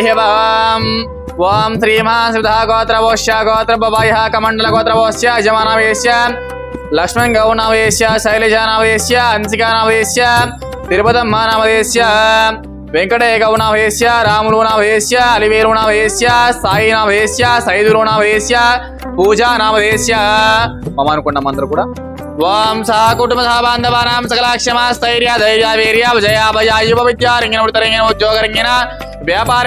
శుభం ఓం శ్రీమాన్ సుధా గోత్రవోశ్య గోత్రభయ కమండల గోత్రవోశ్య యజమానవేశ్య లక్ష్మణ్ గౌనావేశ్య శైలజానావేశ్య హంసికానవేశ్య తిరుపతమ్మానావేశ్య నవదేశ్య గౌనావేశ్య గౌనవేశ్య రాములు నవదేశ్య అలివేలు నవదేశ్య సాయి నవదేశ్య సైదులు నవదేశ్య పూజా నవదేశ్య మమ అనుకున్నాం అందరూ కూడా ఓం సా కుటుంబ సహ బాంధవానాం సకలాక్షమా స్థైర్య ధైర్య వీర్య విజయ యువ విద్యారంగిన ఉత్తరంగిన ఉద్యోగరంగిన व्यापार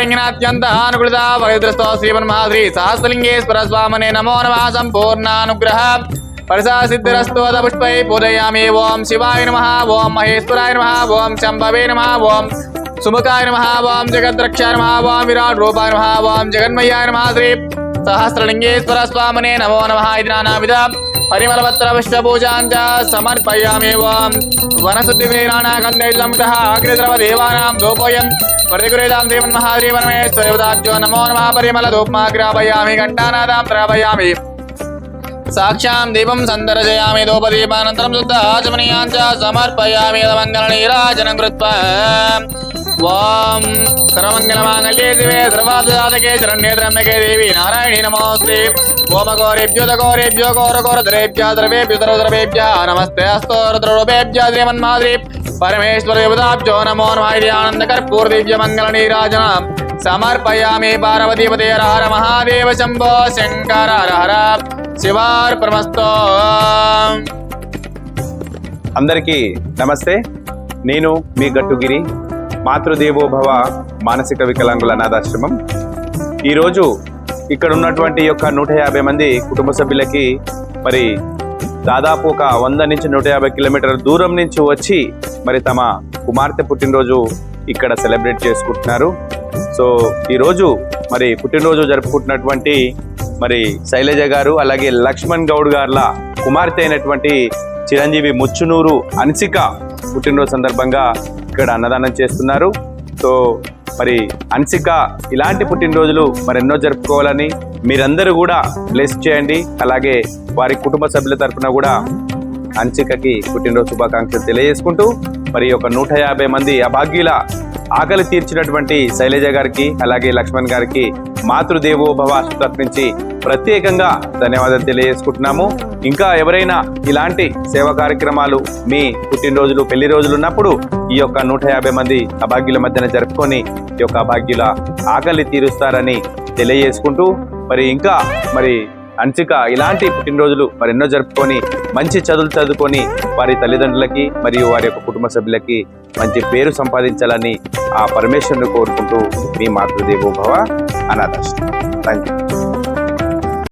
ಅನುಕೃತ ಭಗದ್ರಸ್ತೋ ಶ್ರೀಮನ್ ಮಹಾಶ್ರೀ ಸಹಸ್ರಲಿಂಗೇಶ್ವರ ಸ್ವಾಮನೆ ನಮೋ परसा सिद्धिस्तोद पुष्पै पूजयामि ओं शिवाय नम ओं महेश्वराय नम ओं शंभवे नम ओं सुमुखाय नम ओं जगद्रक्षा नम ओं विराट रूपाय नम ओं जगन्मय्याय नम श्री सहस्रलिङ्गेश्वर स्वामने नमो नमः इति नानाविध हरिमलपत्र पुष्पपूजां च समर्पयामि ओं वनसुद्धिवीराणाकन्दैलम्बुतः अग्निद्रवदेवानां धूपोऽयम् परिगुरेदां देवन् महादेवन्मेश्वरयुदाज्यो नमो नमः। परिमलधूप्मा ग्रापयामि घण्टानादां प्रापयामि। साक्षां दीपं सन्दर्शयामि, धूपदीपानन्तरं शुद्धाचमनीयां च समर्पयामि मङ्गलनीराजनं कृत्वा। ॐ सर्वमङ्गलमाङ्गल्ये दिवे सर्वादुराधके शरण्ये त्र्यम्बके देवी नारायणी नमोऽस्ति। ओमघोरेभ्युतघोरेभ्यो घोरघोरधरेभ्यः, द्रवेभ्यो सर्वद्रवेभ्यः नमस्ते अस्तु रुद्ररूपेभ्यः श्रीमन्माद्रीप् పరమేశ్వర దేవతాభ్యో నమో నమాయి ఆనంద కర్పూర దివ్య మంగళ నీరాజన. సమర్పయామి పార్వతీపతే హర మహాదేవ శంభో శంకర హర హర. శివార్పణమస్తో. అందరికీ నమస్తే. నేను మీ గట్టుగిరి మాతృదేవోభవ మానసిక వికలాంగుల అనాథాశ్రమం ఈరోజు ఇక్కడ ఉన్నటువంటి యొక్క నూట యాభై మంది కుటుంబ సభ్యులకి మరి దాదాపు ఒక వంద నుంచి నూట యాభై కిలోమీటర్ల దూరం నుంచి వచ్చి మరి తమ కుమార్తె పుట్టినరోజు ఇక్కడ సెలబ్రేట్ చేసుకుంటున్నారు. సో ఈరోజు మరి పుట్టినరోజు జరుపుకుంటున్నటువంటి మరి శైలజ గారు అలాగే లక్ష్మణ్ గౌడ్ గార్ల కుమార్తె అయినటువంటి చిరంజీవి ముచ్చునూరు అన్సిక పుట్టినరోజు సందర్భంగా ఇక్కడ అన్నదానం చేస్తున్నారు. సో మరి అన్సిక ఇలాంటి పుట్టినరోజులు మరెన్నో జరుపుకోవాలని మీరందరూ కూడా బ్లెస్ చేయండి. అలాగే వారి కుటుంబ సభ్యుల తరఫున కూడా అంచికకి పుట్టినరోజు శుభాకాంక్షలు తెలియజేసుకుంటూ మరి ఒక నూట యాభై మంది అభాగ్యుల ఆకలి తీర్చినటువంటి శైలజ గారికి అలాగే లక్ష్మణ్ గారికి మాతృదేవోభవ తరపు నుంచి ప్రత్యేకంగా ధన్యవాదాలు తెలియజేసుకుంటున్నాము. ఇంకా ఎవరైనా ఇలాంటి సేవా కార్యక్రమాలు మీ పుట్టినరోజులు పెళ్ళి రోజులు ఉన్నప్పుడు ఈ యొక్క నూట యాభై మంది అభాగ్యుల మధ్యన జరుపుకొని ఈ యొక్క అభాగ్యుల ఆకలి తీరుస్తారని తెలియజేసుకుంటూ మరి ఇంకా మరి అంచిక ఇలాంటి పుట్టినరోజులు మరెన్నో జరుపుకొని మంచి చదువులు చదువుకొని వారి తల్లిదండ్రులకి మరియు వారి యొక్క కుటుంబ సభ్యులకి మంచి పేరు సంపాదించాలని ఆ పరమేశ్వరుని కోరుకుంటూ మీ మాతృదేవోభవ అనాథాశ్రమం. Thank you